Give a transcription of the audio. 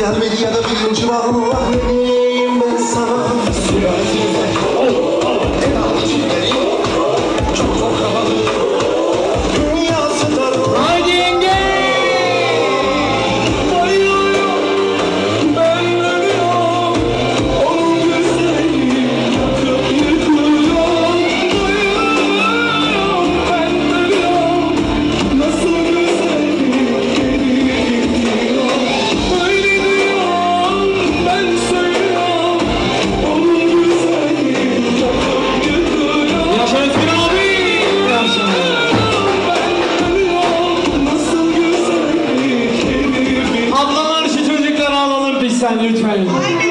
Sosyal medyada bilinci var mı? Var ne diyeyim ben sana? Sülalesi on your train.